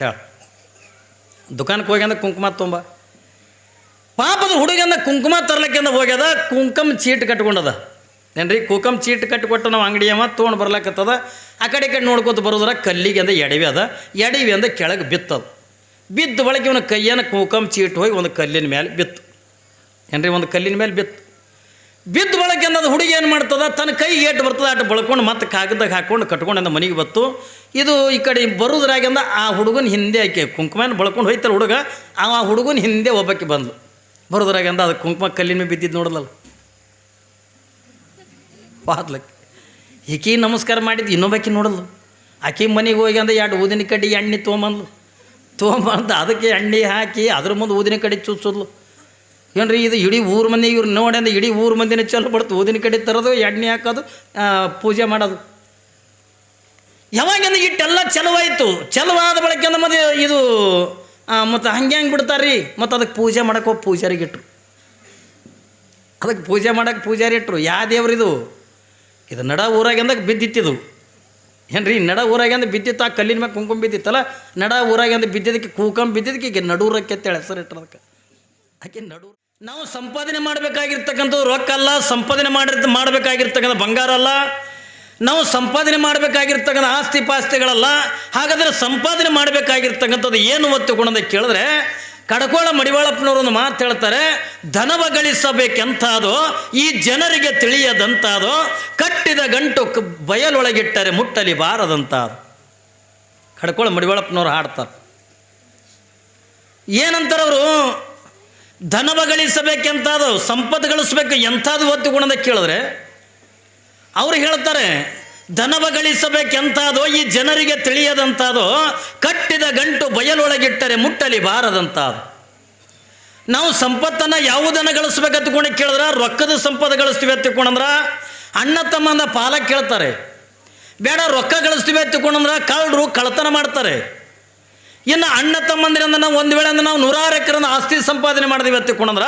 ಹೇಳ. ದುಕಾನಕ್ಕೆ ಹೋಗ್ಯಂದ ಕುಂಕುಮ ತುಂಬ. ಪಾಪದ ಹುಡುಗಂದ ಕುಂಕುಮ ತರ್ಲಕ್ಕಿಂದ ಹೋಗ್ಯದ, ಕುಂಕುಮ ಚೀಟ್ ಕಟ್ಕೊಂಡದ. ಏನ್ರಿ, ಕುಂಕುಮ ಚೀಟ್ ಕಟ್ಟಿಕೊಟ್ಟು ನಾವು ಅಂಗಡಿಯವ ತೊಗೊಂಡು ಬರ್ಲಾಕತ್ತದ. ಆ ಕಡೆ ಕಡೆ ನೋಡ್ಕೊತ ಬರೋದ್ರ ಕಲ್ಲಿಗೆ ಅಂದ ಎಡವಿ ಅದ, ಎಡವಿ ಅಂದ ಕೆಳಗೆ ಬಿತ್ತದ. ಬಿದ್ದ ಒಳಗೆ ಇವನ ಕೈಯನ್ನು ಕುಂಕುಮ ಚೀಟ್ ಹೋಗಿ ಒಂದು ಕಲ್ಲಿನ ಮೇಲೆ ಬಿತ್ತು. ಏನ್ರಿ, ಒಂದು ಕಲ್ಲಿನ ಮೇಲೆ ಬಿತ್ತು. ಬಿದ್ದ ಬಳಕೆ ಅನ್ನೋದು ಹುಡುಗಿ ಏನು ಮಾಡ್ತದ? ತನ್ನ ಕೈ ಏಟು ಬರ್ತದೆ ಅಟ್ಟು ಬಳ್ಕೊಂಡು ಮತ್ತೆ ಕಾಗದಾಗ ಹಾಕ್ಕೊಂಡು ಕಟ್ಕೊಂಡು ಅಂದ ಮನೆಗೆ ಬತ್ತು. ಇದು ಈ ಕಡೆ ಬರೋದ್ರಾಗಿಂದ ಆ ಹುಡುಗನ ಹಿಂದೆ ಆಕೆ ಕುಂಕುಮನ ಬಳ್ಕೊಂಡು ಹೋಯ್ತಲ್ಲ ಹುಡುಗ ಆ ಹುಡುಗನ ಹಿಂದೆ ಒಬ್ಬಕ್ಕೆ ಬಂದು ಬರೋದ್ರಾಗಿಂದ ಅದು ಕುಂಕುಮ ಕಲ್ಲಿನ ಮೇಲೆ ಬಿದ್ದಿದ್ದು ನೋಡಲಲ್ಲ ಪಾದ್ಲಕ್ಕೆ ಈಕಿ ನಮಸ್ಕಾರ ಮಾಡಿದ್ದು ಇನ್ನೊಬ್ಬಾಕಿ ನೋಡಲ್ಲ. ಆಕೆ ಮನೆಗೆ ಹೋಗಿ ಅಂದ ಎರಡು ಊದಿನ ಕಡ್ಡಿ ಎಣ್ಣೆ ತೊಗೊಂಬಂದ್ಲು. ತೊಗೊಂಬಂದು ಅದಕ್ಕೆ ಎಣ್ಣೆ ಹಾಕಿ ಅದ್ರ ಮುಂದೆ ಊದಿನ ಕಡ್ಡಿ ಚುಚ್ಚೋದ್ಲು. ಏನ್ರಿ ಇದು ಇಡೀ ಊರು ಮಂದಿ ಇವ್ರು ನೋಡಿ ಅಂದ್ರೆ ಇಡೀ ಊರು ಮಂದಿನ ಚಲೋ ಬಡ್ತು ಓದಿನ ಕಡೆ ತರೋದು ಎಣ್ಣೆ ಹಾಕೋದು ಪೂಜೆ ಮಾಡೋದು. ಯಾವಾಗಿಂದ ಇಟ್ಟೆಲ್ಲ ಚಲವಾಯಿತು. ಚಲವಾದ ಬಳಕೆ ಅಂದ್ರೆ ಮತ್ತೆ ಇದು ಮತ್ತು ಹಂಗೆ ಹೆಂಗೆ ಬಿಡ್ತಾರ್ರಿ. ಮತ್ತು ಅದಕ್ಕೆ ಪೂಜೆ ಮಾಡಕ್ಕೆ ಹೋಗಿ ಪೂಜಾರಿಗೆ ಇಟ್ರು. ಅದಕ್ಕೆ ಪೂಜೆ ಮಾಡಕ್ಕೆ ಪೂಜಾರಿ ಇಟ್ಟರು ಯಾವ ದೇವ್ರು ಇದು? ಇದು ನಡ ಊರಾಗಿಂದಾಗ ಬಿದ್ದಿತ್ತಿದು. ಏನ್ರಿ, ನಡ ಊರಾಗಿಂದ ಬಿದ್ದಿತ್ತು. ಆ ಕಲ್ಲಿನ ಮ್ಯಾಗ ಕುಂಕುಮ ಬಿದ್ದಿತ್ತಲ್ಲ? ನಡ ಊರಾಗಿಂದ ಬಿದ್ದಿದ್ದಕ್ಕೆ ಕೂಕಂ ಬಿದ್ದಿದ್ದಕ್ಕೆ ಈಗ ನಡೂರಕ್ಕೆ ಅಂತೇಳಿ ಹೆಸರು ಇಟ್ಟರು ಅದಕ್ಕೆ. ಆಕೆ ನಡು ನಾವು ಸಂಪಾದನೆ ಮಾಡಬೇಕಾಗಿರ್ತಕ್ಕಂಥದ್ದು ರೊಕ್ಕ ಅಲ್ಲ ಸಂಪಾದನೆ ಮಾಡಿ ಮಾಡಬೇಕಾಗಿರ್ತಕ್ಕಂಥ ಬಂಗಾರ ಅಲ್ಲ. ನಾವು ಸಂಪಾದನೆ ಮಾಡಬೇಕಾಗಿರ್ತಕ್ಕಂಥ ಆಸ್ತಿ ಪಾಸ್ತಿಗಳಲ್ಲ. ಹಾಗಾದರೆ ಸಂಪಾದನೆ ಮಾಡಬೇಕಾಗಿರ್ತಕ್ಕಂಥದ್ದು ಏನು ಒತ್ತು ಗುಣದ ಕೇಳಿದ್ರೆ, ಕಡಕೋಳ ಮಡಿವಾಳಪ್ಪನವರು ಒಂದು ಮಾತು ಹೇಳ್ತಾರೆ, ಧನವ ಗಳಿಸಬೇಕೆಂತಾದೋ ಈ ಜನರಿಗೆ ತಿಳಿಯದಂತಾದೋ ಕಟ್ಟಿದ ಗಂಟು ಬಯಲೊಳಗಿಟ್ಟರೆ ಮುಟ್ಟಲಿ ಬಾರದಂತಾದು ಕಡಕೋಳ ಮಡಿವಾಳಪ್ಪನವರು ಹಾಡ್ತಾರೆ. ಏನಂತಾರೆ ಅವರು ಧನವ ಗಳಿಸಬೇಕೆಂತಾದ ಸಂಪತ್ತು ಗಳಿಸ್ಬೇಕು ಎಂಥದ್ದು ಒತ್ತು ಗುಣದ ಕೇಳಿದ್ರೆ, ಅವರು ಹೇಳ್ತಾರೆ ಧನವ ಗಳಿಸಬೇಕೆಂತಾದೋ ಈ ಜನರಿಗೆ ತಿಳಿಯದಂತಾದೋ, ಕಟ್ಟಿದ ಗಂಟು ಬಯಲೊಳಗಿಟ್ಟರೆ ಮುಟ್ಟಲಿ ಬಾರದಂತಾದು. ನಾವು ಸಂಪತ್ತನ್ನು ಯಾವುದನ್ನು ಗಳಿಸ್ಬೇಕಂತ ಗುಣ ಕೇಳಿದ್ರೆ, ರೊಕ್ಕದ ಸಂಪತ್ತು ಗಳಿಸ್ತೀವಿ ಅಂತ ತಿಳ್ಕೊಂಡ್ರ ಅಣ್ಣ ತಮ್ಮಂದ ಪಾಲ ಕೇಳ್ತಾರೆ. ಬೇಡ, ರೊಕ್ಕ ಗಳಿಸ್ತೀವಿ ಅಂತ ತಿಳ್ಕೊಂಡ್ರ ಕಳ್ಳರು ಕಳ್ತನ ಮಾಡ್ತಾರೆ. ಇನ್ನು ಅಣ್ಣ ತಮ್ಮಂದಿರಿಂದ ನಾವು ಒಂದು ವೇಳೆ ಅಂದ್ರೆ ನಾವು ನೂರಾರು ಎಕರೆ ಆಸ್ತಿ ಸಂಪಾದನೆ ಮಾಡಿದ್ವಿ ಅಂತ ತಿಳ್ಕೊಂಡ್ರ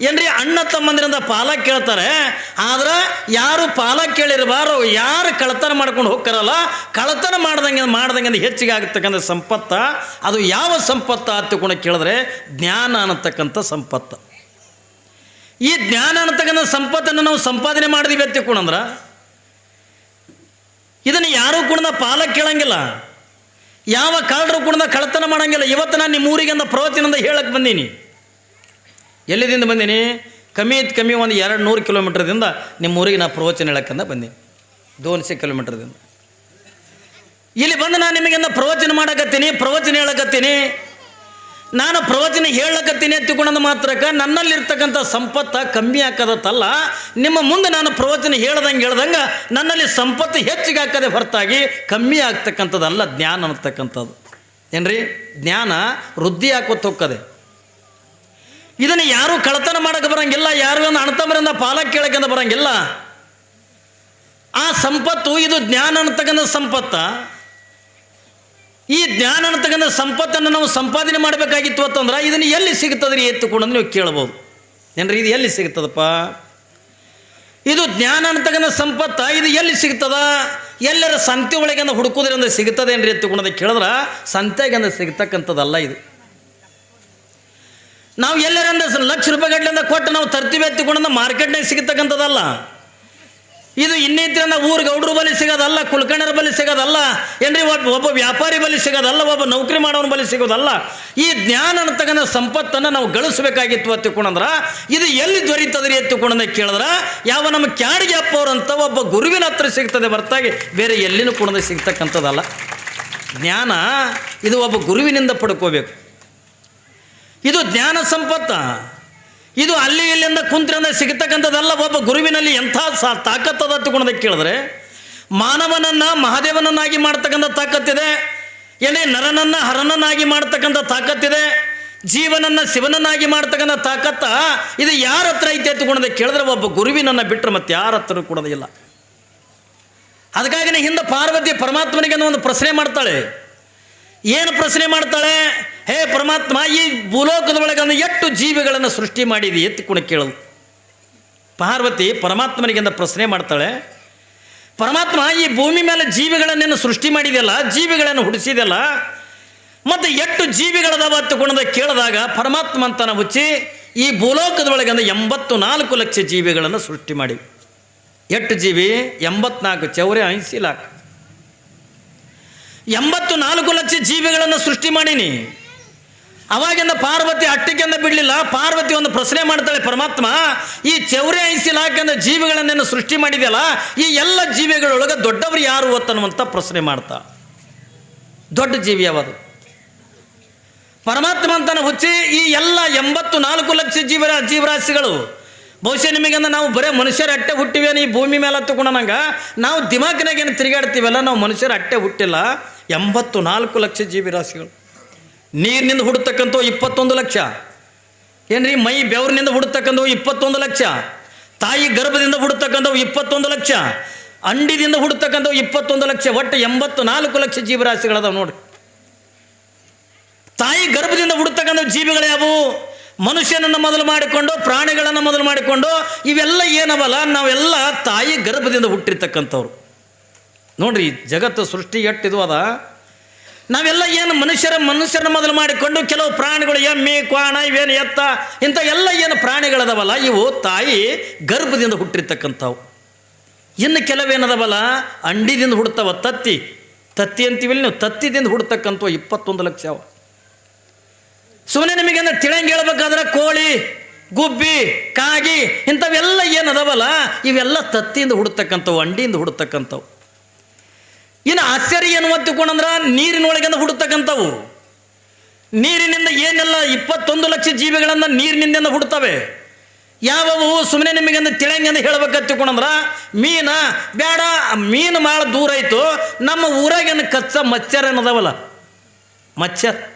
ಏನ್ರಿ ಅಣ್ಣ ತಮ್ಮಂದಿರಿಂದ ಪಾಲ ಕೇಳ್ತಾರೆ. ಆದ್ರೆ ಯಾರು ಪಾಲ ಕೇಳಿರಬಾರೋ, ಯಾರು ಕಳ್ತನ ಮಾಡ್ಕೊಂಡು ಹೋಗ್ತಾರಲ್ಲ ಕಳ್ತನ ಮಾಡ್ದಂಗೆ ಮಾಡ್ದಂಗೆ ಹೆಚ್ಚಿಗೆ ಆಗತಕ್ಕಂಥ ಸಂಪತ್ತ, ಅದು ಯಾವ ಸಂಪತ್ತ ಅಂತ ತಿಳ್ಕೊಂಡು ಕೇಳಿದ್ರೆ ಜ್ಞಾನ ಅನ್ನತಕ್ಕಂಥ ಸಂಪತ್ತು. ಈ ಜ್ಞಾನ ಅನ್ನತಕ್ಕಂಥ ಸಂಪತ್ತನ್ನು ನಾವು ಸಂಪಾದನೆ ಮಾಡಿದ್ವಿ ಅಂತ ತಿಳ್ಕೊಂಡ್ರ ಇದನ್ನು ಯಾರೂ ಕೂಡ ಪಾಲ ಕೇಳಂಗಿಲ್ಲ. ಯಾವ ಕಳ್ಳರು ಕೂಡ ಕಳತನ ಮಾಡಂಗಿಲ್ಲ. ಇವತ್ತು ನಾನು ನಿಮ್ಮ ಊರಿಗೆ ಅಂದ ಪ್ರವಚನದಿಂದ ಹೇಳಕ್ಕೆ ಬಂದೀನಿ. ಎಲ್ಲಿದಿಂದ ಬಂದೀನಿ? ಕಮ್ಮಿ ಕಮ್ಮಿ ಒಂದು ಎರಡು ನೂರು ಕಿಲೋಮೀಟ್ರದಿಂದ ನಿಮ್ಮ ಊರಿಗೆ ನಾನು ಪ್ರವಚನ ಹೇಳಕ್ಕಂದ ಬಂದೀನಿ. ದೋನ್ಸೆ ಕಿಲೋಮೀಟ್ರದಿಂದ. ಇಲ್ಲಿ ಬಂದು ನಾನು ನಿಮಗೆ ಪ್ರವಚನ ಮಾಡಕತ್ತೀನಿ, ಪ್ರವಚನ ಹೇಳಕತ್ತೀನಿ. ನಾನು ಪ್ರವಚನ ಹೇಳಕತ್ತೀನಿ ಎತ್ತಿಕೊಂಡ ಮಾತ್ರಕ್ಕೆ ನನ್ನಲ್ಲಿರ್ತಕ್ಕಂಥ ಸಂಪತ್ತು ಕಮ್ಮಿ ಹಾಕದತ್ತಲ್ಲ ನಿಮ್ಮ ಮುಂದೆ ನಾನು ಪ್ರವಚನ ಹೇಳ್ದಂಗೆ ಹೇಳ್ದಂಗೆ ನನ್ನಲ್ಲಿ ಸಂಪತ್ತು ಹೆಚ್ಚಿಗೆ ಹಾಕದೆ ಹೊರತಾಗಿ ಕಮ್ಮಿ ಆಗ್ತಕ್ಕಂಥದ್ದಲ್ಲ ಜ್ಞಾನ ಅನ್ನತಕ್ಕಂಥದ್ದು. ಏನ್ರಿ? ಜ್ಞಾನ ವೃದ್ಧಿ ಹಾಕೋತ ಹೋಗ್ತದೆ ಇದನ್ನು ಯಾರೂ ಕಳತನ ಮಾಡಕ್ಕೆ ಬರಂಗಿಲ್ಲ, ಯಾರು ಒಂದು ಅಣತಮರಿಂದ ಪಾಲಕ್ ಕೇಳಕ್ಕೆ ಬರಂಗಿಲ್ಲ. ಆ ಸಂಪತ್ತು, ಇದು ಜ್ಞಾನ ಅನ್ನತಕ್ಕಂಥ ಸಂಪತ್ತ. ಈ ಜ್ಞಾನ ಅನ್ನತಕ್ಕಂಥ ಸಂಪತ್ತನ್ನು ನಾವು ಸಂಪಾದನೆ ಮಾಡಬೇಕಾಗಿತ್ತು ಅಂತಂದ್ರೆ ಇದನ್ನು ಎಲ್ಲಿ ಸಿಗ್ತದೆ ರೀ ಎತ್ತುಕೊಂಡು ನೀವು ಕೇಳ್ಬೋದು. ಏನ್ರಿ, ಇದು ಎಲ್ಲಿ ಸಿಗುತ್ತದಪ್ಪ ಇದು ಜ್ಞಾನ ಅಂತಕ್ಕಂಥ ಸಂಪತ್ತ ಇದು ಎಲ್ಲಿ ಸಿಗ್ತದ? ಎಲ್ಲರ ಸಂತೆ ಒಳಗೆ ಹುಡುಕೋದ್ರಿಂದ ಸಿಗ್ತದೆ ಏನ್ರಿ ಎತ್ತುಕೊಂಡದ ಕೇಳಿದ್ರೆ ಸಂತೆಗಂದ ಸಿಗ್ತಕ್ಕಂಥದ್ದಲ್ಲ ಇದು. ನಾವು ಎಲ್ಲರಿಂದ ಲಕ್ಷ ರೂಪಾಯಿ ಗಟ್ಟಲಿಂದ ಕೊಟ್ಟು ನಾವು ತರ್ತೀವಿ ಎತ್ತಿಕೊಂಡ ಮಾರ್ಕೆಟ್ನಾಗ ಸಿಗತಕ್ಕಂಥದ್ದಲ್ಲ. ಇದು ಇನ್ನಿತರ ಊರು ಗೌಡ್ರ ಬಲಿ ಸಿಗೋದಲ್ಲ, ಕುಲ್ಕರ್ಣರ ಬಲಿ ಸಿಗೋದಲ್ಲ, ಏನ್ರಿ ಒಬ್ಬ ಒಬ್ಬ ವ್ಯಾಪಾರಿ ಬಲಿ ಸಿಗೋದಲ್ಲ, ಒಬ್ಬ ನೌಕರಿ ಮಾಡೋನ ಬಲಿ ಸಿಗೋದಲ್ಲ. ಈ ಜ್ಞಾನ ಅಂತಕ್ಕಂಥ ಸಂಪತ್ತನ್ನು ನಾವು ಗಳಿಸಬೇಕಾಗಿತ್ತು ಅತ್ತಿಕೊಂಡಂದ್ರೆ, ಇದು ಎಲ್ಲಿ ದೊರೀತದ್ರಿ ಎತ್ತಿಕೊಂಡ ಕೇಳಿದ್ರೆ, ಯಾವ ನಮ್ಮ ಕ್ಯಾಡಿಗೆ ಅಪ್ಪವ್ರಂತ ಒಬ್ಬ ಗುರುವಿನ ಹತ್ರ ಸಿಗ್ತದೆ ಹೊರತಾಗಿ, ಬೇರೆ ಎಲ್ಲಿನೂ ಕೂಡ ಸಿಗ್ತಕ್ಕಂಥದ್ದಲ್ಲ. ಜ್ಞಾನ ಇದು ಒಬ್ಬ ಗುರುವಿನಿಂದ ಪಡ್ಕೋಬೇಕು. ಇದು ಜ್ಞಾನ ಸಂಪತ್ತ. ಇದು ಅಲ್ಲಿ ಇಲ್ಲಿಂದ ಕುಂತ್ರಿಂದ ಸಿಗತಕ್ಕಂಥದ್ದಲ್ಲ ಒಬ್ಬ ಗುರುವಿನಲ್ಲಿ ಎಂಥ ಸಾ ತಾಕತ್ತದ ತಿಳ್ಕೊಂಡದಕ್ಕೆ ಕೇಳಿದ್ರೆ, ಮಾನವನನ್ನು ಮಹಾದೇವನನ್ನಾಗಿ ಮಾಡ್ತಕ್ಕಂಥ ತಾಕತ್ತಿದೆ, ಏನೇ ನರನನ್ನು ಹರನನ್ನಾಗಿ ಮಾಡ್ತಕ್ಕಂಥ ತಾಕತ್ತಿದೆ, ಜೀವನನ್ನು ಶಿವನನ್ನಾಗಿ ಮಾಡ್ತಕ್ಕಂಥ ತಾಕತ್ತ ಇದು ಯಾರ ಹತ್ರ ಐತೆ ಎತ್ತುಕೊಂಡದೆ ಕೇಳಿದ್ರೆ ಒಬ್ಬ ಗುರುವಿನನ್ನು ಬಿಟ್ಟರೆ ಮತ್ತೆ ಯಾರ ಹತ್ರ ಕೊಡೋದಿಲ್ಲ. ಅದಕ್ಕಾಗಿನೇ ಹಿಂದೆ ಪಾರ್ವತಿ ಪರಮಾತ್ಮನಿಗೆ ಒಂದು ಪ್ರಶ್ನೆ ಮಾಡ್ತಾಳೆ ಏನು ಪ್ರಶ್ನೆ ಮಾಡ್ತಾಳೆ? ಹೇ ಪರಮಾತ್ಮ, ಈ ಭೂಲೋಕದ ಒಳಗನ್ನು ಎಷ್ಟು ಜೀವಿಗಳನ್ನು ಸೃಷ್ಟಿ ಮಾಡಿದಿ ಕುಣ ಕೇಳಲು ಪಾರ್ವತಿ ಪರಮಾತ್ಮನಿಗೆಂದ ಪ್ರಶ್ನೆ ಮಾಡ್ತಾಳೆ, ಪರಮಾತ್ಮ, ಈ ಭೂಮಿ ಮೇಲೆ ಜೀವಿಗಳನ್ನೇನು ಸೃಷ್ಟಿ ಮಾಡಿದೆಯಲ್ಲ, ಜೀವಿಗಳನ್ನು ಹುಡಿಸಿದೆಯಲ್ಲ, ಮತ್ತು ಎಷ್ಟು ಜೀವಿಗಳದಾವ ಕುಣದ ಕೇಳಿದಾಗ ಪರಮಾತ್ಮ ಅಂತನ ಹುಚ್ಚಿ, ಈ ಭೂಲೋಕದೊಳಗಂದ ಎಂಬತ್ತು ನಾಲ್ಕು ಲಕ್ಷ ಜೀವಿಗಳನ್ನು ಸೃಷ್ಟಿ ಮಾಡಿ ಎಷ್ಟು ಜೀವಿ? ಎಂಬತ್ನಾಲ್ಕು. ಚೌರೆ ಐಸಿ ಲಾಕ್ ಎಂಬತ್ತು ನಾಲ್ಕು ಲಕ್ಷ ಜೀವಿಗಳನ್ನು ಸೃಷ್ಟಿ ಮಾಡೀನಿ. ಅವಾಗಿಂದ ಪಾರ್ವತಿ ಅಟ್ಟಿಗೆಂದ ಬಿಡಲಿಲ್ಲ, ಪಾರ್ವತಿ ಒಂದು ಪ್ರಶ್ನೆ ಮಾಡ್ತಾಳೆ, ಪರಮಾತ್ಮ, ಈ ಚೌರೆ ಐಸಿ ಲಾಕೆಂದ ಜೀವಿಗಳನ್ನೇನು ಸೃಷ್ಟಿ ಮಾಡಿದೆಯಲ್ಲ, ಈ ಎಲ್ಲ ಜೀವಿಗಳೊಳಗೆ ದೊಡ್ಡವರು ಯಾರು ಅನ್ನುವಂಥ ಪ್ರಶ್ನೆ ಮಾಡ್ತಾ. ದೊಡ್ಡ ಜೀವಿ ಯಾವುದು ಪರಮಾತ್ಮ ಅಂತನ ಹುಚ್ಚಿ ಈ ಎಲ್ಲ ಎಂಬತ್ತು ನಾಲ್ಕು ಲಕ್ಷ ಜೀವರ ಜೀವರಾಶಿಗಳು ಬಹುಶಃ ಅಂದ್ರೆ ನಾವು ಬರೇ ಮನುಷ್ಯರ ಅಟ್ಟೆ ಹುಟ್ಟಿವೇನು ಈ ಭೂಮಿ ಮೇಲೆ ನಂಗೆ, ನಾವು ದಿಮಾಕಿನಾಗೇನು ತಿರುಗಾಡ್ತೀವಲ್ಲ, ನಾವು ಮನುಷ್ಯರ ಅಟ್ಟೆ ಹುಟ್ಟಿಲ್ಲ. ಎಂಬತ್ತು ನಾಲ್ಕು ಲಕ್ಷ ಜೀವಿರಾಶಿಗಳು. ನೀರಿನಿಂದ ಹುಡ್ತಕ್ಕಂಥವು ಇಪ್ಪತ್ತೊಂದು ಲಕ್ಷ. ಏನ್ರಿ, ಮೈ ಬೆವರಿನಿಂದ ಹುಡ್ತಕ್ಕಂಥವು ಇಪ್ಪತ್ತೊಂದು ಲಕ್ಷ. ತಾಯಿ ಗರ್ಭದಿಂದ ಹುಡ್ತಕ್ಕಂಥವು ಇಪ್ಪತ್ತೊಂದು ಲಕ್ಷ. ಅಂಡಿದಿಂದ ಹುಡ್ತಕ್ಕಂಥವು ಇಪ್ಪತ್ತೊಂದು ಲಕ್ಷ. ಒಟ್ಟು ಎಂಬತ್ತು ನಾಲ್ಕು ಲಕ್ಷ ಜೀವರಾಶಿಗಳದಾವ ನೋಡ್ರಿ. ತಾಯಿ ಗರ್ಭದಿಂದ ಹುಡ್ತಕ್ಕಂಥ ಜೀವಿಗಳು ಯಾವುವು ಮನುಷ್ಯನನ್ನು ಮೊದಲು ಮಾಡಿಕೊಂಡು, ಪ್ರಾಣಿಗಳನ್ನು ಮೊದಲು ಮಾಡಿಕೊಂಡು, ಇವೆಲ್ಲ ಏನವಲ್ಲ, ನಾವೆಲ್ಲ ತಾಯಿ ಗರ್ಭದಿಂದ ಹುಟ್ಟಿರ್ತಕ್ಕಂಥವ್ರು. ನೋಡ್ರಿ, ಜಗತ್ತು ಸೃಷ್ಟಿ ಎಟ್ಟಿದು ಅದ. ನಾವೆಲ್ಲ ಏನು ಮನುಷ್ಯರ ಮನುಷ್ಯರನ್ನ ಮೊದಲು ಮಾಡಿಕೊಂಡು, ಕೆಲವು ಪ್ರಾಣಿಗಳು ಎಮ್ಮೆ, ಕ್ವಾಣ, ಇವೇನು ಎತ್ತ ಇಂಥ ಎಲ್ಲ ಏನು ಪ್ರಾಣಿಗಳದವಲ್ಲ, ಇವು ತಾಯಿ ಗರ್ಭದಿಂದ ಹುಟ್ಟಿರ್ತಕ್ಕಂಥವು. ಇನ್ನು ಕೆಲವೇನದವಲ್ಲ, ಅಂಡಿದಿಂದ ಹುಡ್ತವ, ತತ್ತಿ. ತತ್ತಿ ಅಂತೀವಿಲ್ಲ ನೀವು, ತತ್ತಿದಿಂದ ಹುಡ್ತಕ್ಕಂಥವು ಇಪ್ಪತ್ತೊಂದು ಲಕ್ಷ ಅವ. ಸುಮ್ಮನೆ ನಿಮಗೆ ಅಂದ್ರೆ ತಿಳಂಗ್ ಹೇಳ್ಬೇಕಾದ್ರೆ ಕೋಳಿ, ಗುಬ್ಬಿ, ಕಾಗಿ ಇಂಥವೆಲ್ಲ ಏನದವಲ್ಲ? ಇವೆಲ್ಲ ತತ್ತಿಯಿಂದ ಹುಡ್ತಕ್ಕಂಥವು, ಅಂಡಿಯಿಂದ ಹುಡ್ತಕ್ಕಂಥವು. ಇನ್ನು ಆಶ್ಚರ್ಯ ಏನು ತಿಳ್ಕೊಂಡಂದ್ರೆ ನೀರಿನೊಳಗಿಂದ ಹುಡ್ತಕ್ಕಂಥವು. ನೀರಿನಿಂದ ಏನೆಲ್ಲ ಇಪ್ಪತ್ತೊಂದು ಲಕ್ಷ ಜೀವಿಗಳನ್ನು ನೀರಿನಿಂದ ಹುಡ್ತವೆ. ಯಾವವು? ಸುಮ್ಮನೆ ನಿಮಗೆ ಅಂದ್ರೆ ತಿಳಂಗಂದ ಹೇಳ್ಬೇಕಂತ ತಿಳ್ಕೊಂಡಂದ್ರ ಮೀನ, ಬೇಡ, ಮೀನು ಭಾಳ ದೂರ ಆಯಿತು. ನಮ್ಮ ಊರಾಗೇನು ಕಚ್ಚ ಮಚ್ಚರ್ ಏನದವಲ್ಲ? ಮಚ್ಚರ್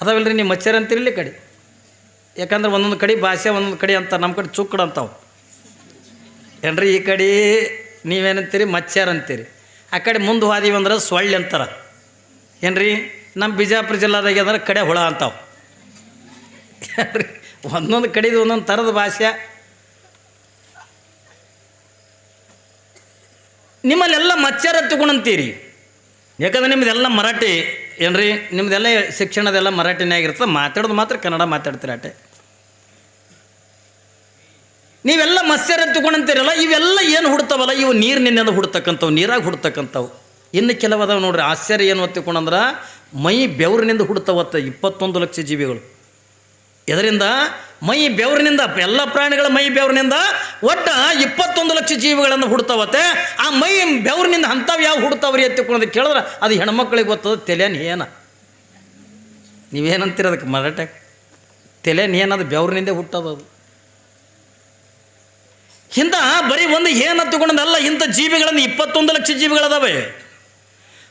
ಅದಾವಲ್ರಿ ನೀವು ಮಚ್ಚರ್ ಅಂತಿರಲಿ ಕಡೆ. ಯಾಕಂದ್ರೆ ಒಂದೊಂದು ಕಡೆ ಭಾಷೆ, ಒಂದೊಂದು ಕಡೆ ಅಂತ ನಮ್ಮ ಕಡೆ ಚುಕ್ಕಡ ಅಂತಾವೆ. ಏನ್ರಿ ಈ ಕಡೆ ನೀವೇನಂತೀರಿ? ಮಚ್ಚರ್ ಅಂತೀರಿ. ಆ ಕಡೆ ಮುಂದೆ ಹೋದೀವಿ ಅಂದ್ರೆ ಸೊಳ್ಳೆ ಅಂತಾರೆ. ಏನ್ರಿ? ನಮ್ಮ ಬಿಜಾಪುರ ಜಿಲ್ಲಾದಾಗ ಅಂದ್ರೆ ಕಡೆ ಹುಳ ಅಂತಾವು. ಒಂದೊಂದು ಕಡೆದು ಒಂದೊಂದು ಥರದ ಭಾಷೆ. ನಿಮ್ಮಲ್ಲೆಲ್ಲ ಮಚ್ಚರ್ ತಗೊಂಡಂತೀರಿ ಯಾಕಂದ್ರೆ ನಿಮ್ಮದೆಲ್ಲ ಮರಾಠಿ. ಏನ್ರಿ ನಿಮ್ಮದೆಲ್ಲ ಶಿಕ್ಷಣದೆಲ್ಲ ಮರಾಠಿನಾಗಿರ್ತದೆ ಮಾತಾಡೋದು ಮಾತ್ರ ಕನ್ನಡ ಮಾತಾಡ್ತೀರ ಅಟೆ. ನೀವೆಲ್ಲ ಮತ್ಸ್ಯರ ತಗೊಂಡಂತೀರಲ್ಲ ಇವೆಲ್ಲ ಏನು ಹುಡ್ತಾವಲ್ಲ? ಇವು ನೀರಿನಿಂದ ಹುಡ್ತಕ್ಕಂಥವು, ನೀರಾಗಿ ಹುಡ್ತಕ್ಕಂಥವು. ಇನ್ನು ಕೆಲವದಾವ ನೋಡ್ರಿ, ಆಶ್ಚರ್ಯ ಏನು ತಿಳ್ಕೊಂಡಂದ್ರೆ ಮೈ ಬೆವರಿನಿಂದ ಹುಡ್ತಾವತ್ತ ಇಪ್ಪತ್ತೊಂದು ಲಕ್ಷ ಜೀವಿಗಳು. ಇದರಿಂದ ಮೈ ಬೆವರಿನಿಂದ, ಎಲ್ಲ ಪ್ರಾಣಿಗಳ ಮೈ ಬೆವರಿನಿಂದ ಒಟ್ಟ ಇಪ್ಪತ್ತೊಂದು ಲಕ್ಷ ಜೀವಿಗಳನ್ನು ಹುಡ್ತಾವತ್ತೆ. ಆ ಮೈ ಬೆವರಿನಿಂದ ಅಂಥವು ಯಾವ ಹುಡ್ತಾವ್ರಿ ಎತ್ತಿಕೊಳ್ಳೋದು ಕೇಳಿದ್ರೆ ಅದು ಹೆಣ್ಮಕ್ಳಿಗೆ ಗೊತ್ತದ ತೆಲೆನ್ ಏನ ನೀವೇನಂತೀರ ಅದಕ್ಕೆ ಮರಾಟೆ ತೆಲೆನ್ ಏನದು ಬೆವರಿನಿಂದ ಹುಟ್ಟೋದು ಅದು. ಇಂಥ ಬರೀ ಒಂದು ಏನು ತಗೊಂಡಲ್ಲ ಇಂಥ ಜೀವಿಗಳನ್ನು ಇಪ್ಪತ್ತೊಂದು ಲಕ್ಷ ಜೀವಿಗಳದಾವೆ.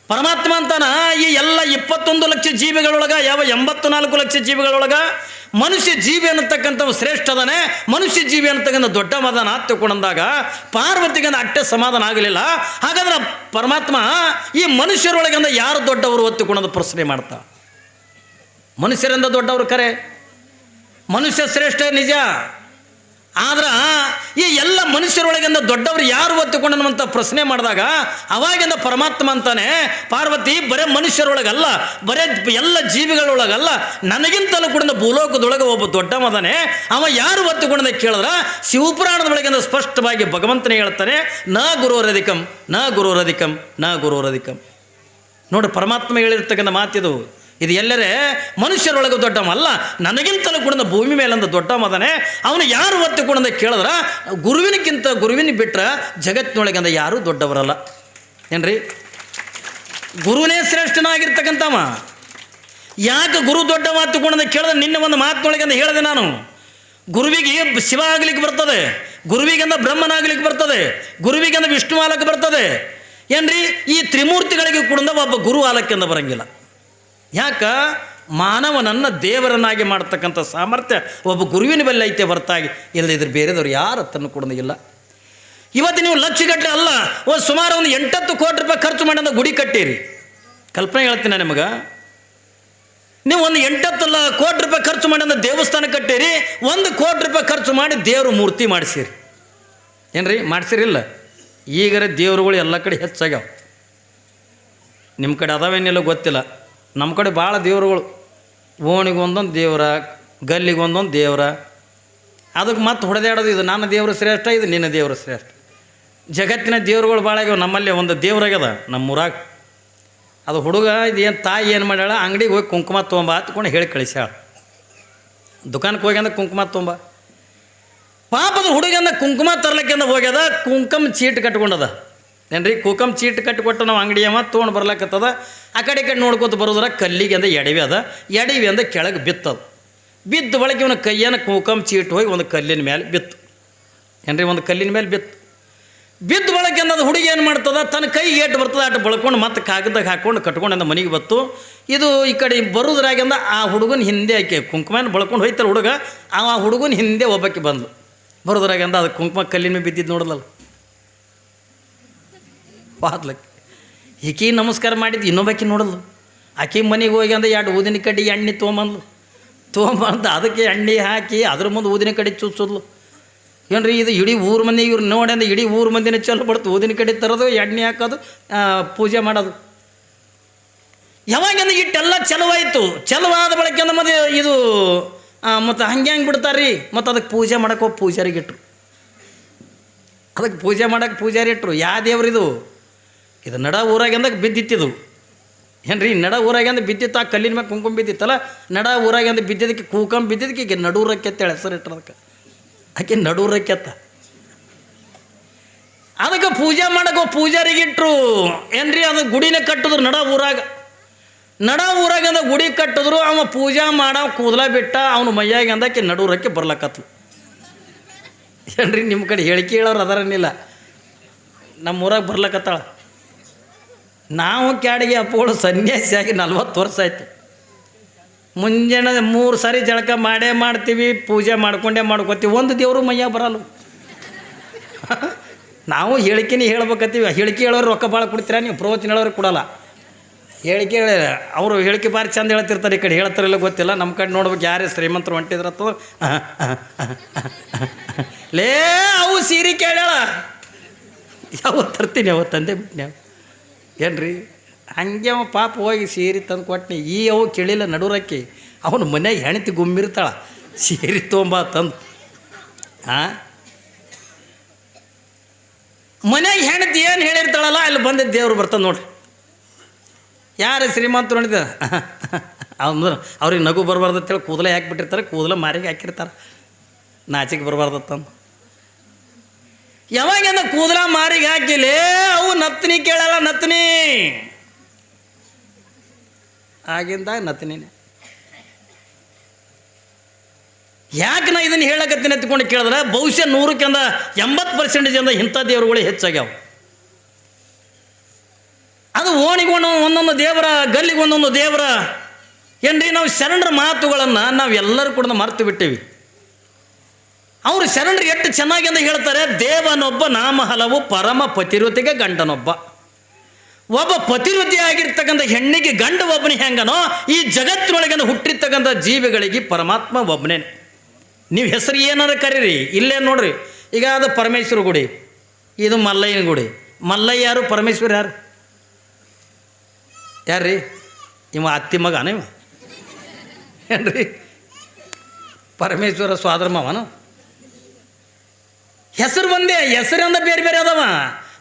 ಪರಮಾತ್ಮ ಅಂತಾನ ಈ ಎಲ್ಲ ಇಪ್ಪತ್ತೊಂದು ಲಕ್ಷ ಜೀವಿಗಳೊಳಗ, ಯಾವ ಎಂಬತ್ತು ನಾಲ್ಕು ಲಕ್ಷ ಜೀವಿಗಳೊಳಗ, ಮನುಷ್ಯ ಜೀವಿ ಅನ್ನತಕ್ಕಂಥವು ಅದಾನೆ ಮನುಷ್ಯ ಜೀವಿ ಅನ್ನತಕ್ಕಂಥ ದೊಡ್ಡ ಮದನ ತಿಳ್ಕೊಂಡಂದಾಗ ಪಾರ್ವತಿಗೆ ಅಟ್ಟೆ ಸಮಾಧಾನ ಆಗಲಿಲ್ಲ. ಹಾಗಾದ್ರೆ ಪರಮಾತ್ಮ ಈ ಮನುಷ್ಯರೊಳಗಿಂದ ಯಾರು ದೊಡ್ಡವರು ಒತ್ತಿಕೊಂಡದು ಪ್ರಶ್ನೆ ಮಾಡ್ತಾ? ಮನುಷ್ಯರಿಂದ ದೊಡ್ಡವರು ಕರೆ. ಮನುಷ್ಯ ಶ್ರೇಷ್ಠ ನಿಜ. ಆದ್ರೆ ಈ ಎಲ್ಲ ಮನುಷ್ಯರೊಳಗಿಂದ ದೊಡ್ಡವರು ಯಾರು ಒತ್ತುಕೊಂಡನ್ನುವಂಥ ಪ್ರಶ್ನೆ ಮಾಡಿದಾಗ ಅವಾಗಿಂದ ಪರಮಾತ್ಮ ಅಂತಾನೆ, ಪಾರ್ವತಿ ಬರೇ ಮನುಷ್ಯರೊಳಗಲ್ಲ, ಬರೇ ಎಲ್ಲ ಜೀವಿಗಳೊಳಗಲ್ಲ, ನನಗಿಂತಲೂ ಕೂಡ ಭೂಲೋಕದೊಳಗೆ ಒಬ್ಬ ದೊಡ್ಡವದಾನೆ ಅವ ಯಾರು ಒತ್ತುಕೊಂಡ ಕೇಳಿದ್ರ ಶಿವಪುರಾಣದೊಳಗಿಂದ ಸ್ಪಷ್ಟವಾಗಿ ಭಗವಂತನೇ ಹೇಳ್ತಾನೆ, ನ ಗುರೋರಧಿಕಂ ನ ಗುರೋರಧಿಕಂ ನ ಗುರೋರಧಿಕಂ ನೋಡಿ, ಪರಮಾತ್ಮ ಹೇಳಿರ್ತಕ್ಕಂಥ ಮಾತಿದು ಇದು ಎಲ್ಲರೇ ಮನುಷ್ಯರೊಳಗೆ ದೊಡ್ಡವಲ್ಲ ನನಗಿಂತಲೂ ಕೂಡ ಭೂಮಿ ಮೇಲಂದ ದೊಡ್ಡ ಮದನೆ ಅವನು ಯಾರು ಒತ್ತು ಕೂಡ ಕೇಳಿದ್ರ, ಗುರುವಿನಕ್ಕಿಂತ ಗುರುವಿನ ಬಿಟ್ಟರೆ ಜಗತ್ತಿನೊಳಗಂದ ಯಾರೂ ದೊಡ್ಡವರಲ್ಲ. ಏನ್ರಿ? ಗುರುವೇ ಶ್ರೇಷ್ಠನಾಗಿರ್ತಕ್ಕಂಥವ ಯಾಕೆ ಗುರು ದೊಡ್ಡ ಮಾತು ಕೂಡ ಕೇಳಿದ್ರೆ ನಿನ್ನ ಒಂದು ಮಾತಿನೊಳಗಂದ ಹೇಳಿದೆ ನಾನು. ಗುರುವಿಗೆ ಶಿವ ಆಗ್ಲಿಕ್ಕೆ ಬರ್ತದೆ ಗುರುವಿಗಂದ ಬ್ರಹ್ಮನಾಗ್ಲಿಕ್ಕೆ ಬರ್ತದೆ ಗುರುವಿಗಂದ ವಿಷ್ಣು ಆಲಕ್ಕೆ ಬರ್ತದೆ. ಏನ್ರಿ? ಈ ತ್ರಿಮೂರ್ತಿಗಳಿಗೆ ಕೂಡ ಒಬ್ಬ ಗುರು ಆಲಕ್ಕೆಂದ ಬರಂಗಿಲ್ಲ. ಯಾಕ? ಮಾನವನನ್ನು ದೇವರನ್ನಾಗಿ ಮಾಡ್ತಕ್ಕಂಥ ಸಾಮರ್ಥ್ಯ ಒಬ್ಬ ಗುರುವಿನ ಬಲ್ಲಿ ಐತೆ ಹೊರತಾಗಿ. ಇಲ್ಲದಿದ್ರೆ ಬೇರೆದವ್ರು ಯಾರು ಹತ್ತನ್ನು ಕೂಡ ಇವತ್ತು ನೀವು ಲಕ್ಷಗಟ್ಟಲೆ ಅಲ್ಲ ಒಂದು ಸುಮಾರು ಒಂದು ಎಂಟತ್ತು ಕೋಟಿ ರೂಪಾಯಿ ಖರ್ಚು ಮಾಡಿ ಗುಡಿ ಕಟ್ಟೀರಿ. ಕಲ್ಪನೆ ಹೇಳ್ತೀನಿ ನಿಮಗೆ. ನೀವು ಒಂದು ಎಂಟತ್ತು ಕೋಟಿ ರೂಪಾಯಿ ಖರ್ಚು ಮಾಡಿ ದೇವಸ್ಥಾನ ಕಟ್ಟೀರಿ, ಒಂದು ಕೋಟಿ ರೂಪಾಯಿ ಖರ್ಚು ಮಾಡಿ ದೇವರು ಮೂರ್ತಿ ಮಾಡಿಸಿರಿ. ಏನ್ರಿ, ಮಾಡಿಸಿರಿಲ್ಲ? ಈಗರ ದೇವರುಗಳು ಎಲ್ಲ ಕಡೆ ಹೆಚ್ಚಾಗ್ಯಾವ. ನಿಮ್ಮ ಕಡೆ ಅದಾವೇನಿಲ್ಲ ಗೊತ್ತಿಲ್ಲ. ನಮ್ಮ ಕಡೆ ಭಾಳ ದೇವ್ರುಗಳು. ಓಣಿಗೆ ಒಂದೊಂದು ದೇವ್ರ, ಗಲ್ಲಿಗೆ ಒಂದೊಂದು ದೇವ್ರ. ಅದಕ್ಕೆ ಮತ್ತೆ ಹೊಡೆದಾಡೋದು ಇದು. ನನ್ನ ದೇವರು ಶ್ರೇಷ್ಠ, ಇದು ನಿನ್ನ ದೇವರು ಶ್ರೇಷ್ಠ. ಜಗತ್ತಿನ ದೇವ್ರುಗಳು ಭಾಳ ಆಗ್ಯಾವ. ನಮ್ಮಲ್ಲಿ ಒಂದು ದೇವ್ರಾಗ್ಯದ ನಮ್ಮೂರಾಗ. ಅದು ಹುಡುಗ, ಇದು ಏನು ತಾಯಿ ಏನು ಮಾಡ್ಯಾಳ? ಅಂಗಡಿಗೆ ಹೋಗಿ ಕುಂಕುಮ ತೊಗೊಂಬ ಹತ್ಕೊಂಡು ಹೇಳಿ ಕಳಿಸ್ಯಾಳ. ದುಕಾನಕ್ಕೆ ಹೋಗಿ ಅಂದ್ರೆ ಕುಂಕುಮ ತೊಂಬ. ಪಾಪದ ಹುಡುಗನ ಕುಂಕುಮ ತರ್ಲಿಕ್ಕೆಂದ ಹೋಗ್ಯದ, ಕುಂಕುಮ ಚೀಟ್ ಕಟ್ಕೊಂಡದ. ಏನ್ರಿ? ಕುಂಕುಮ ಚೀಟ್ ಕಟ್ಟಿಕೊಟ್ಟು ನಾವು ಅಂಗಡಿಯವ ತೊಗೊಂಡು ಬರ್ಲಾಕತ್ತದ. ಆ ಕಡೆ ಕಡೆ ನೋಡ್ಕೊತ ಬರೋದ್ರ ಕಲ್ಲಿಗೆ ಅಂದ ಎಡವಿ ಅದ. ಎಡವಿ ಅಂದ ಕೆಳಗೆ ಬಿತ್ತದ. ಬಿದ್ದ ಬಳಕೆ ಇವನ ಕೈಯನ್ನು ಕುಂಕುಮ ಚೀಟ್ ಹೋಗಿ ಒಂದು ಕಲ್ಲಿನ ಮೇಲೆ ಬಿತ್ತು. ಏನ್ರಿ ಒಂದು ಕಲ್ಲಿನ ಮೇಲೆ ಬಿತ್ತು? ಬಿದ್ದ ಬಳಕೆ ಅನ್ನೋದು ಹುಡುಗಿ ಏನು ಮಾಡ್ತದ? ತನ್ನ ಕೈ ಏಟು ಬರ್ತದ ಆಟ ಬಳ್ಕೊಂಡು ಮತ್ತೆ ಕಾಗದಾಗ ಹಾಕ್ಕೊಂಡು ಕಟ್ಕೊಂಡು ಅಂದ ಮನೆಗೆ ಬತ್ತು. ಇದು ಈ ಕಡೆ ಬರೋದ್ರಾಗಿಂದ ಆ ಹುಡುಗನ ಹಿಂದೆ ಆಕೆ ಕುಂಕುಮನ ಬಳ್ಕೊಂಡು ಹೋಯ್ತಾರೆ ಹುಡುಗ ಆ ಹುಡುಗನ ಹಿಂದೆ ಒಬ್ಬಾಕಿ ಬಂದ್ಲು. ಬರೋದ್ರಾಗಿಂದ ಅದು ಕುಂಕುಮ ಕಲ್ಲಿನ ಮೇಲೆ ಬಿದ್ದಿದ್ದು ನೋಡಲಲ್ಲ. ಬಾದ್ಲಕ್ಕೆ ಈಕಿ ನಮಸ್ಕಾರ ಮಾಡಿದ್ದು ಇನ್ನೊಬ್ಬಾಕಿ ನೋಡಲ್ಲ. ಆಕಿ ಮನೆಗೆ ಹೋಗಿ ಅಂದ ಎರಡು ಊದಿನ ಕಡ್ಡಿ ಎಣ್ಣೆ ತೊಗೊಂಬಂದ್ಲು. ತೊಗೊಂಬಂದು ಅದಕ್ಕೆ ಎಣ್ಣೆ ಹಾಕಿ ಅದ್ರ ಮುಂದೆ ಊದಿನ ಕಡ್ಡಿ ಚುಚ್ಚೋದ್ಲು. ಏನ್ರಿ ಇದು ಇಡೀ ಊರು ಮಂದಿ ಇವ್ರು ನೋಡಿ ಅಂದ್ರೆ ಇಡೀ ಊರು ಮಂದಿನ ಚಲೋ ಬಡ್ತು ಊದಿನ ಕಡ್ಡಿ ತರೋದು, ಎಣ್ಣೆ ಹಾಕೋದು ಪೂಜೆ ಮಾಡೋದು. ಯಾವಾಗಿಂದ ಇಟ್ಟೆಲ್ಲ ಚಲವಾಯಿತು. ಚಲವಾದ ಬಳಕೆ ಅಂದ್ರೆ ಮತ್ತೆ ಇದು ಮತ್ತು ಹಂಗೆ ಹಂಗೆ ಬಿಡ್ತಾರ್ರಿ. ಮತ್ತು ಅದಕ್ಕೆ ಪೂಜೆ ಮಾಡಕ್ಕೆ ಹೋಗಿ ಪೂಜಾರಿಗೆ ಇಟ್ರು. ಅದಕ್ಕೆ ಪೂಜೆ ಮಾಡಕ್ಕೆ ಪೂಜಾರಿ ಇಟ್ರು. ಯಾ ದೇವ್ರಿದು? ಇದು ನಡ ಊರಾಗಿಂದ ಬಿದ್ದಿತ್ತಿದು. ಏನ್ರಿ, ನಡ ಊರಾಗಿಂದ ಬಿದ್ದಿತ್ತು, ಆ ಕಲ್ಲಿನ ಮ್ಯಾಗ ಕುಂಕುಮ ಬಿದ್ದಿತ್ತಲ್ಲ? ನಡ ಊರಾಗಿಂದ ಬಿದ್ದಿದ್ದಕ್ಕೆ ಕೂಕಂಬ ಬಿದ್ದಿದ್ದಕ್ಕೆ ಈಗ ನಡೂರಕ್ಕೆ ಅಂತೇಳಿ ಹೆಸರು ಇಟ್ಟದಕ್ಕೆ ಆಕೆ ನಡೂರಕ್ಕೆತ್ತ ಅದಕ್ಕೆ ಪೂಜೆ ಮಾಡಕ್ಕೆ ಪೂಜಾರಿಗಿಟ್ರು ಏನ್ರಿ, ಅದು ಗುಡಿನ ಕಟ್ಟಿದ್ರು ನಡ ಊರಾಗ. ನಡ ಊರಾಗಿಂದ ಗುಡಿ ಕಟ್ಟಿದ್ರು, ಅವ ಪೂಜಾ ಮಾಡ ಕೂದಲ ಬಿಟ್ಟ, ಅವನು ಮೈಯಾಗ ಅಂದಕ್ಕೆ ನಡೂರಕ್ಕೆ ಬರ್ಲಕ್ಕತ್ತು ಏನ್ರಿ ನಿಮ್ಮ ಕಡೆ ಹೇಳಿಕೆ ಹೇಳೋರು ಅದರನ್ನಿಲ್ಲ ನಮ್ಮ ಊರಾಗ ಬರ್ಲಕತ್ತಾಳ. ನಾವು ಕ್ಯಾಡಿಗೆ ಅಪ್ಪಗಳು ಸನ್ಯಾಸಿಯಾಗಿ ನಲ್ವತ್ತು ವರ್ಷ ಆಯ್ತು. ಮುಂಜಾನೆ ಮೂರು ಸಾರಿ ಜಳಕ ಮಾಡೇ ಮಾಡ್ತೀವಿ, ಪೂಜೆ ಮಾಡ್ಕೊಂಡೇ ಮಾಡ್ಕೊತೀವಿ, ಒಂದು ದೇವರು ಮೈಯ ಬರಲ್ಲ. ನಾವು ಹೇಳಿಕೆನೇ ಹೇಳ್ಬೇಕತ್ತೀವಿ. ಹೇಳಿಕೆ ಹೇಳೋರು ರೊಕ್ಕ ಭಾಳ ಕೊಡ್ತೀರಾ ನೀವು? ಪ್ರವಚನ ಹೇಳೋರು ಕೊಡಲ್ಲ. ಹೇಳಿಕೆ ಹೇಳಿ, ಅವರು ಹೇಳಿಕೆ ಭಾರಿ ಚಂದ ಹೇಳ್ತಿರ್ತಾರೆ ಈ ಕಡೆ. ಹೇಳ್ತಾರಲ್ಲ ಗೊತ್ತಿಲ್ಲ. ನಮ್ಮ ಕಡೆ ನೋಡ್ಬೇಕು ಯಾರೇ ಶ್ರೀಮಂತರು ಹೊಂಟಿದ್ರತ್ತು ಲೇ, ಅವು ಸೀರೆ ಕೇಳ ಯಾವತ್ತು ತರ್ತೀನಿ ಬಿಟ್ಟು ತಂದೆ ಬಿಟ್ನೆ ಏನ್ರಿ? ಹಂಗೆ ಅವ ಪಾಪ ಹೋಗಿ ಸೀರೆ ತಂದು ಕೊಟ್ಟನಿ ಈ ಅವು ಕೇಳಿಲ್ಲ ನಡುರಕ್ಕಿ. ಅವನು ಮನ್ಯಾಗ ಹೆಣತಿ ಗುಮ್ಮಿರ್ತಾಳ. ಸೀರೆ ತೊಂಬ ತಂದು. ಹಾಂ ಮನ್ಯಾಗ ಹೆಣತಿ ಏನು ಹೇಳಿರ್ತಾಳಲ್ಲ, ಅಲ್ಲಿ ಬಂದ ದೇವ್ರು ಬರ್ತಾನೆ ನೋಡ್ರಿ. ಯಾರು ಶ್ರೀಮಂತರು ನೋಡಿದ ಅಂದ್ರೆ ಅವ್ರಿಗೆ ನಗು ಬರಬಾರ್ದು ಅಂತೇಳಿ ಕೂದಲೇ ಹಾಕಿಬಿಟ್ಟಿರ್ತಾರೆ ಕೂದಲ ಮಾರಿಗೆ ಹಾಕಿರ್ತಾರೆ. ನಾಚಿಗೆ ಬರಬಾರ್ದತ್ತಂದು ಯಾವಾಗೇನ ಕೂದಲ ಮಾರಿಗೆ ಹಾಕಿಲೇ? ಅವು ನತ್ತನಿ ಕೇಳಲ್ಲ ನತ್ತನಿ ಆಗಿಂದಾಗ ನತ್ತನಿನೇ ಯಾಕೆ ನಾ ಇದನ್ನು ಹೇಳಕತ್ತೀನಿ ಎತ್ಕೊಂಡು ಕೇಳಿದ್ರೆ, ಬಹುಶಃ ನೂರಕ್ಕಿಂದ ಎಂಬತ್ತು ಪರ್ಸೆಂಟೇಜ್ ಅಂದ ಇಂಥ ದೇವರುಗಳು ಹೆಚ್ಚಾಗ್ಯಾವ. ಅದು ಓಣಿಗೆ ಒಂದೊಂದು ಒಂದೊಂದು ದೇವರ, ಗಲ್ಲಿಗೆ ಒಂದೊಂದು ದೇವರ. ಏನ್ರಿ, ನಾವು ಶರಣರ ಮಾತುಗಳನ್ನು ನಾವೆಲ್ಲರೂ ಕೂಡ ಮರೆತು ಬಿಟ್ಟೇವಿ. ಅವರು ಶರಣರು ಎಷ್ಟು ಚೆನ್ನಾಗಿ ಅಂತ ಹೇಳ್ತಾರೆ, ದೇವನೊಬ್ಬ ನಾಮ ಹಲವು ಪರಮ ಪತಿರುತಿಗೆ ಗಂಡನೊಬ್ಬ. ಒಬ್ಬ ಪತಿರುತಿ ಆಗಿರ್ತಕ್ಕಂಥ ಹೆಣ್ಣಿಗೆ ಗಂಡ ಒಬ್ಬನೇ ಹೆಂಗನೋ, ಈ ಜಗತ್ತಿನೊಳಗನ ಹುಟ್ಟಿರ್ತಕ್ಕಂಥ ಜೀವಿಗಳಿಗೆ ಪರಮಾತ್ಮ ಒಬ್ಬನೇ. ನೀವು ಹೆಸರು ಏನಾರ ಕರೀರಿ, ಇಲ್ಲೇ ನೋಡ್ರಿ. ಈಗ ಅದು ಪರಮೇಶ್ವರ ಗುಡಿ, ಇದು ಮಲ್ಲಯ್ಯನ ಗುಡಿ. ಮಲ್ಲಯ್ಯ ಯಾರು, ಪರಮೇಶ್ವರ ಯಾರು? ಯಾರ್ರಿ? ಇವ ಅತ್ತಿ ಮಗನ ಇವ ಏನ್ರಿ? ಪರಮೇಶ್ವರ ಸ್ವಾದರ್ಮವನು ಮಾವನು? ಹೆಸರು ಒಂದೇ ಹೆಸರಿಂದ ಬೇರೆ ಬೇರೆ ಅದಾವ.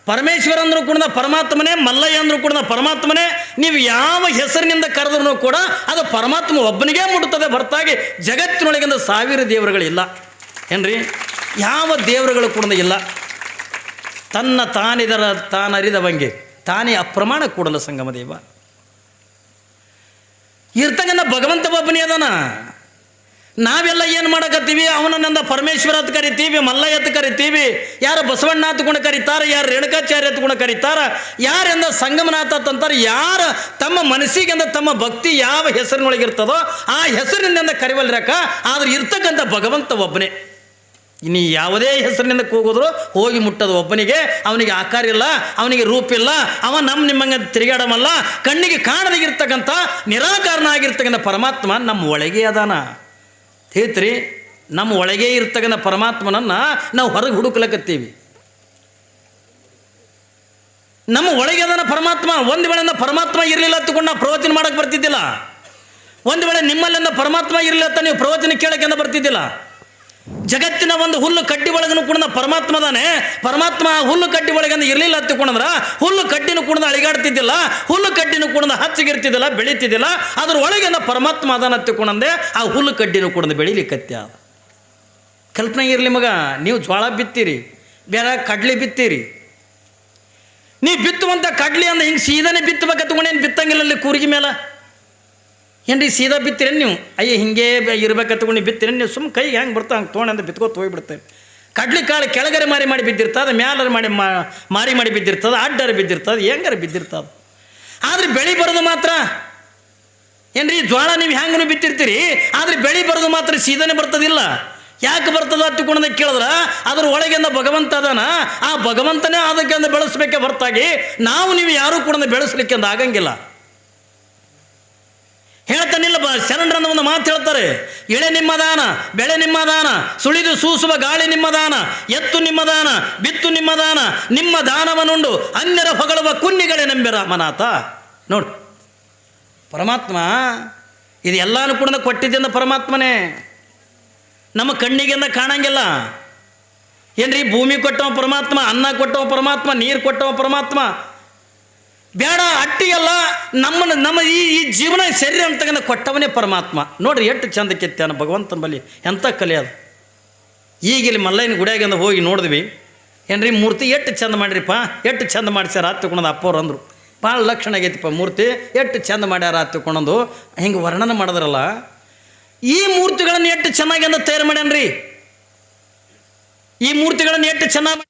ಪರಮೇಶ್ವರ ಅಂದ್ರೂ ಕೂಡ ಪರಮಾತ್ಮನೇ, ಮಲ್ಲಯ್ಯ ಅಂದ್ರೂ ಕೂಡ ಪರಮಾತ್ಮನೇ. ನೀವು ಯಾವ ಹೆಸರಿನಿಂದ ಕರೆದ್ರೂ ಕೂಡ ಅದು ಪರಮಾತ್ಮ ಒಬ್ಬನಿಗೇ ಮುಡುತ್ತದೆ ಹೊರತಾಗಿ ಜಗತ್ತಿನೊಳಗಿಂದ ಸಾವಿರ ದೇವರುಗಳಿಲ್ಲ ಏನ್ರಿ? ಯಾವ ದೇವರುಗಳು ಕೂಡ ಇಲ್ಲ. ತನ್ನ ತಾನಿದರ, ತಾನರಿದವಂಗೆ, ತಾನೇ ಅಪ್ರಮಾಣ ಕೂಡಲ ಸಂಗಮ ದೇವ. ಇರ್ತಕ್ಕಂಥ ಭಗವಂತ ಒಬ್ಬನೇ ಅದಾನ. ನಾವೆಲ್ಲ ಏನು ಮಾಡಕತ್ತೀವಿ? ಅವನನ್ನ ಪರಮೇಶ್ವರ ಅಂತ ಕರಿತೀವಿ, ಮಲ್ಲಯ್ಯ ಅಂತ ಕರಿತೀವಿ, ಯಾರು ಬಸವಣ್ಣ ಕೂಡ ಕರೀತಾರ, ಯಾರು ರೇಣುಕಾಚಾರ್ಯ ಹತ್ಕೊಂಡು ಕರೀತಾರ ಯಾರೆಂದ ಸಂಗಮನಾಥ ಅಂತಂತಾರೆ ಯಾರು ತಮ್ಮ ಮನಸ್ಸಿಗೆಂದ ತಮ್ಮ ಭಕ್ತಿ ಯಾವ ಹೆಸರಿನೊಳಗಿರ್ತದೋ ಆ ಹೆಸರಿನಿಂದ ಕರಿವಲ್ರಕ ಆದ್ರೆ ಇರ್ತಕ್ಕಂಥ ಭಗವಂತ ಒಬ್ಬನೇ. ಇನ್ನು ಯಾವುದೇ ಹೆಸರಿನಿಂದ ಕೂಗಿದ್ರು ಹೋಗಿ ಮುಟ್ಟದು ಒಬ್ಬನಿಗೆ, ಅವನಿಗೆ ಆಕಾರ ಇಲ್ಲ, ಅವನಿಗೆ ರೂಪ ಇಲ್ಲ, ಅವ ನಮ್ಮ ನಿಮ್ಮಂಗೆ ತಿರುಗಾಡಮಲ್ಲ ಕಣ್ಣಿಗೆ ಕಾಣವಾಗಿರ್ತಕ್ಕಂಥ ನಿರಾಕಾರನ ಆಗಿರ್ತಕ್ಕಂಥ ಪರಮಾತ್ಮ ನಮ್ಮ ಒಳಗೆ ಅದಾನ. ತಿಳಿತ್ರಿ ನಮ್ಮ ಒಳಗೆ ಇರ್ತಕ್ಕಂಥ ಪರಮಾತ್ಮನನ್ನು ನಾವು ಹೊರಗೆ ಹುಡುಕ್ಲಕತ್ತೀವಿ. ನಮ್ಮ ಒಳಗೆ ಅದನ್ನು ಪರಮಾತ್ಮ, ಒಂದು ವೇಳೆಯಿಂದ ಪರಮಾತ್ಮ ಇರಲಿಲ್ಲ ಅಂತಕೊಂಡು ನಾವು ಪ್ರವಚನ ಮಾಡಕ್ಕೆ ಬರ್ತಿದ್ದಿಲ್ಲ. ಒಂದು ವೇಳೆ ನಿಮ್ಮಲ್ಲಿಂದ ಪರಮಾತ್ಮ ಇರಲಿಲ್ಲ ಅಂತ ನೀವು ಪ್ರವಚನ ಕೇಳೋಕ್ಕೆ ಬರ್ತಿದ್ದಿಲ್ಲ. ಜಗತ್ತಿನ ಒಂದು ಹುಲ್ಲು ಕಡ್ಡಿ ಒಳಗನು ಕುಣದ ಪರಮಾತ್ಮ ಅದಾನೆ. ಪರಮಾತ್ಮ ಹುಲ್ಲು ಕಡ್ಡಿ ಒಳಗಂದು ಇರಲಿಲ್ಲ ಹತ್ತಿ ಕುಣದ್ರ ಹುಲ್ಲು ಕಡ್ಡಿನ ಕುಣದ ಅಳಿಗಾಡ್ತಿದ್ದಿಲ್ಲ, ಹುಲ್ಲು ಕಡ್ಡಿನ ಕುಣದ ಹಚ್ಚಿಗಿರ್ತಿದ್ದಿಲ್ಲ, ಬೆಳೀತಿದ್ದಿಲ್ಲ ಅದ್ರ ಒಳಗಿಂದ ಪರಮಾತ್ಮ ಅದನ್ನ ಹತ್ತಿ ಕುಣಂದೆ ಆ ಹುಲ್ಲು ಕಡ್ಡಿನ ಕುಣದ ಬೆಳಿಲಿಕ್ಕತ್ಯ. ಕಲ್ಪನೆ ಇರಲಿ ಮಗ, ನೀವು ಜೋಳ ಬಿತ್ತೀರಿ, ಬೇರೆ ಕಡ್ಲಿ ಬಿತ್ತೀರಿ. ನೀ ಬಿತ್ತುವಂಥ ಕಡ್ಲಿ ಅಂದ್ರೆ ಹಿಂಗೆ ಸೀದಾನೆ ಬಿತ್ತಬೇಕು ತಗೊಂಡೇನು ಬಿತ್ತಂಗಿಲ್ಲ ಅಲ್ಲಿ ಕೂರಿಗೆ ಮೇಲೆ? ಏನ್ರಿ ಸೀದಾ ಬಿತ್ತಿರೇನು ನೀವು? ಅಯ್ಯ, ಹಿಂಗೆ ಇರ್ಬೇಕು ತಗೊಂಡು ಬಿತ್ತಿರ ನೀವು? ಸುಮ್ಮನೆ ಕೈಗೆ ಹೆಂಗೆ ಬರ್ತಾ ಹಂಗೆ ತೊಗೊಂಡು ಅಂತ ಬಿತ್ಕೋತ ಹೋಗಿಬಿಡ್ತೆ ಕಡ್ಲಿ ಕಾಳು ಕೆಳಗರೆ ಮಾರಿ ಮಾಡಿ ಬಿದ್ದಿರ್ತದೆ, ಮ್ಯಾಲರ ಮಾಡಿ ಮಾರಿ ಮಾಡಿ ಬಿದ್ದಿರ್ತದೆ, ಅಡ್ಡರ ಬಿದ್ದಿರ್ತದೆ, ಹೆಂಗಾರ ಬಿದ್ದಿರ್ತದೆ? ಆದರೆ ಬೆಳೆ ಬರೋದು ಮಾತ್ರ. ಏನ್ರಿ, ಜ್ವಾಳ ನೀವು ಹೆಂಗನು ಬಿತ್ತಿರ್ತೀರಿ? ಆದರೆ ಬೆಳೆ ಬರೋದು ಮಾತ್ರ ಸೀದನೆ ಬರ್ತದಿಲ್ಲ. ಯಾಕೆ ಬರ್ತದ ಹತ್ತಿಕೊಂಡ ಕೇಳಿದ್ರೆ, ಅದ್ರ ಒಳಗಿಂದ ಭಗವಂತ ಅದಾನ. ಆ ಭಗವಂತನೇ ಅದಕ್ಕೆ ಅಂದ ಬೆಳೆಸ್ಬೇಕೆ ಹೊರತಾಗಿ ನಾವು ನೀವು ಯಾರೂ ಕೂಡ ಬೆಳೆಸ್ಲಿಕ್ಕೆ ಅಂದ ಆಗಂಗಿಲ್ಲ. ಹೇಳ್ತಾನಿಲ್ಲ, ಬ ಶರಣರನ್ನ ಒಂದು ಮಾತು ಹೇಳ್ತಾರೆ. ಎಳೆ ನಿಮ್ಮದಾನ ಬೆಳೆ ನಿಮ್ಮದಾನ ಸುಳಿದು ಸೂಸುವ ಗಾಳಿ ನಿಮ್ಮದಾನ ಎತ್ತು ನಿಮ್ಮದಾನ ಬಿತ್ತು ನಿಮ್ಮದಾನ ನಿಮ್ಮ ದಾನವನುಂಡು ಅನ್ಯರ ಹೊಗಳುವ ಕುನ್ನಿಗಳೇ ನಂಬಿರ ರಾಮನಾಥ. ನೋಡು, ಪರಮಾತ್ಮ, ಇದು ಎಲ್ಲಾನು ಕೂಡ ಕೊಟ್ಟಿದ್ದಿಂದ ಪರಮಾತ್ಮನೇ. ನಮ್ಮ ಕಣ್ಣಿಗೆಂದ ಕಾಣಂಗಿಲ್ಲ. ಏನ್ರಿ, ಭೂಮಿ ಕೊಟ್ಟವ ಪರಮಾತ್ಮ, ಅನ್ನ ಕೊಟ್ಟವ ಪರಮಾತ್ಮ, ನೀರು ಕೊಟ್ಟವ ಪರಮಾತ್ಮ ಬೇಡ ಅಟ್ಟಿಗೆಲ್ಲ ನಮ್ಮನ್ನು, ನಮ್ಮ ಈ ಈ ಜೀವನ ಶರೀರ ಅಂತಕ್ಕಂಥ ಕೊಟ್ಟವನೇ ಪರಮಾತ್ಮ. ನೋಡ್ರಿ ಎಷ್ಟು ಚಂದ ಕೆತ್ತಾನ ಭಗವಂತನ ಬಳಿ. ಎಂಥ ಕಲೆ ಅದು. ಈಗ ಇಲ್ಲಿ ಮಲ್ಲಯ್ಯನ ಗುಡಿಯಾಗಿಂದ ಹೋಗಿ ನೋಡಿದ್ವಿ. ಏನ್ರಿ, ಮೂರ್ತಿ ಎಷ್ಟು ಚಂದ ಮಾಡ್ರಿಪ್ಪ? ಎಷ್ಟು ಚಂದ ಮಾಡಿಸ್ಯಾರ? ಆತ್ ತಗೊಂಡು ಅಪ್ಪವ್ರು ಅಂದರು. ಭಾಳ ಲಕ್ಷಣ ಆಗೈತಿಪ್ಪ ಮೂರ್ತಿ. ಎಷ್ಟು ಚಂದ ಮಾಡ್ಯಾರ ತಗೊಂಡು ಹಿಂಗೆ ವರ್ಣನೆ ಮಾಡಿದ್ರಲ್ಲ. ಈ ಮೂರ್ತಿಗಳನ್ನು ಎಷ್ಟು ಚೆನ್ನಾಗಿ ಅಂತ ತಯಾರು ಮಾಡ್ಯಾನ್ರಿ? ಈ ಮೂರ್ತಿಗಳನ್ನು ಎಷ್ಟು ಚೆನ್ನಾಗಿ